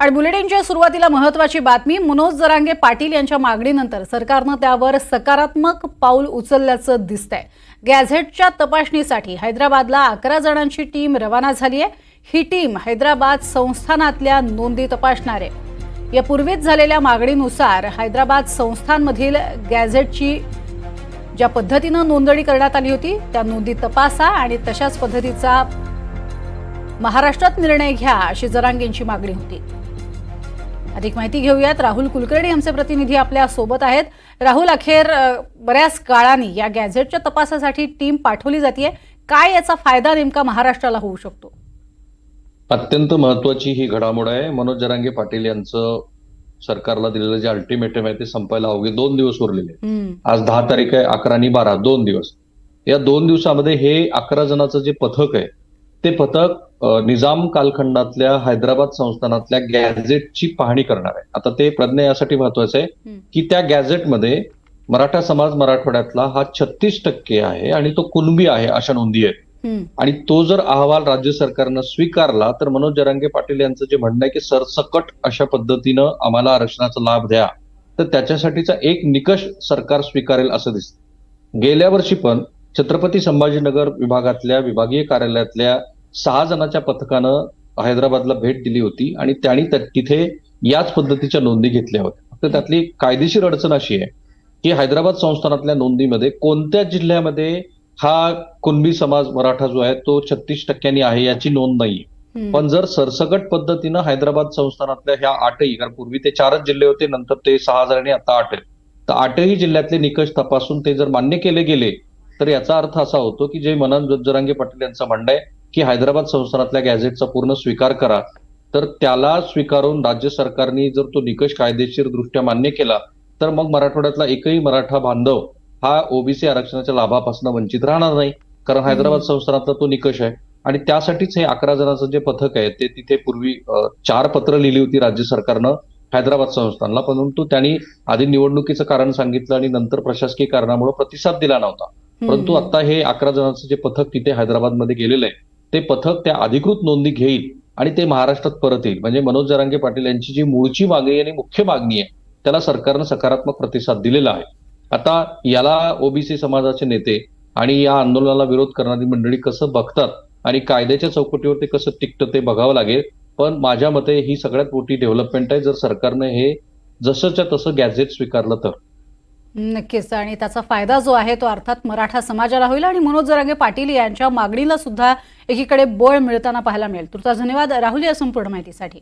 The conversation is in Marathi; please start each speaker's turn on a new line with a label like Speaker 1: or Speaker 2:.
Speaker 1: आणि बुलेटिनच्या सुरुवातीला महत्वाची बातमी मनोज जरांगे पाटील यांच्या मागणीनंतर सरकारनं त्यावर सकारात्मक पाऊल उचलल्याचं दिसतंय. गॅझेटच्या तपासणीसाठी हैदराबादला अकरा जणांची टीम रवाना झाली आहे ही टीम हैदराबाद संस्थानातल्या नोंदी तपासणार आहे. यापूर्वीच झालेल्या मागणीनुसार हैदराबाद संस्थांमधील गॅझेटची ज्या पद्धतीनं नोंदणी करण्यात आली होती त्या नोंदी तपासा आणि तशाच पद्धतीचा महाराष्ट्रात निर्णय घ्या अशी जरांगेंची मागणी होती. अधिक माहिती घेऊयात. राहुल कुलकर्णी आमचे प्रतिनिधी आपल्यासोबत आहेत. राहुल अखेर बऱ्याच काळाने या गॅझेटच्या तपासासाठी टीम पाठवली जाते काय याचा फायदा नेमका महाराष्ट्राला होऊ शकतो?
Speaker 2: अत्यंत महत्वाची ही घडामोड आहे. मनोज जरांगे पाटील यांचं सरकारला दिलेलं जे अल्टिमेटम आहे ते संपायला अवघे दोन दिवस उरलेले आज दहा तारीख आहे अकरा आणि बारा दोन दिवस. या दोन दिवसामध्ये हे अकरा जणांचं जे पथक आहे ते पथक निजाम कालखंडातल्या हैदराबाद संस्थानातल्या गॅझेटची पाहणी करणार आहे. आता ते प्रज्ञा यासाठी महत्वाचं आहे. की त्या गॅझेटमध्ये मराठा समाज मराठवाड्यातला हा छत्तीस टक्के आहे आणि तो कुणबी आहे अशा नोंदी आहेत. आणि तो जर अहवाल राज्य सरकारनं स्वीकारला तर मनोज जरांगे पाटील यांचं जे म्हणणं आहे की सरसकट अशा पद्धतीनं आम्हाला आरक्षणाचा लाभ द्या तर त्याच्यासाठीचा एक निकष सरकार स्वीकारेल असं दिसतं. गेल्या वर्षी पण छत्रपती संभाजीनगर विभागातल्या विभागीय कार्यालयातल्या सहा जणांच्या पथकानं हैदराबादला भेट दिली होती आणि त्यांनी त्या- तिथे याच पद्धतीच्या नोंदी घेतल्या होत्या. फक्त त्यातली कायदेशीर अडचण अशी आहे की हैदराबाद संस्थानातल्या नोंदीमध्ये कोणत्या जिल्ह्यामध्ये हा कुणबी समाज मराठा जो आहे तो छत्तीस टक्क्यांनी आहे याची नोंद
Speaker 1: हम्म.
Speaker 2: पण जर सरसकट पद्धतीनं हैदराबाद संस्थानातल्या ह्या आठही कारण पूर्वी ते चारच जिल्हे होते नंतर ते सहा हजार आणि आता आठ आहेत. तर आठही जिल्ह्यातले निकष तपासून ते जर मान्य केले गेले तर याचा अर्थ असा होतो की जे मनोज जरांगे पाटील यांचं म्हणणं आहे की हैदराबाद संस्थानातल्या गॅझेटचा पूर्ण स्वीकार करा तर त्याला स्वीकारून राज्य सरकारने जर तो निकष कायदेशीर दृष्ट्या मान्य केला तर मग मराठवाड्यातला एकही मराठा बांधव हा ओबीसी आरक्षणाच्या लाभापासून वंचित राहणार नाही कारण हैदराबाद संस्थानातला तो निकष आहे. आणि त्यासाठीच हे अकरा जणांचं जे पथक आहे ते तिथे पूर्वी चार पत्र लिहिली होती राज्य सरकारनं हैदराबाद संस्थानला परंतु त्यांनी आधी निवडणुकीचं कारण सांगितलं आणि नंतर प्रशासकीय कारणामुळे प्रतिसाद दिला नव्हता. परंतु. आता हे अकरा जणांचं जे पथक तिथे हैदराबादमध्ये गेलेलं आहे ते पथक त्या अधिकृत नोंदी घेईल आणि ते महाराष्ट्रात परत येईल. म्हणजे मनोज जरांगे पाटील यांची जी मूळची मागणी आणि मुख्य मागणी आहे त्याला सरकारनं सकारात्मक प्रतिसाद दिलेला आहे. आता याला ओबीसी समाजाचे नेते आणि या आंदोलनाला विरोध करणारी मंडळी कसं बघतात आणि कायद्याच्या चौकटीवर ते कसं टिकतं ते बघावं लागेल. पण माझ्या मते ही सगळ्यात मोठी डेव्हलपमेंट आहे. जर सरकारनं हे जसंच्या तसं गॅझेट स्वीकारलं तर.
Speaker 1: नक्कीच. आणि त्याचा फायदा जो आहे तो अर्थात मराठा समाजाला होईल आणि मनोज जरांगे पाटील यांच्या मागणीला सुद्धा एकीकडे बळ मिळताना पाहायला मिळेल. तुमचा धन्यवाद. राहुल या संपूर्ण माहितीसाठी.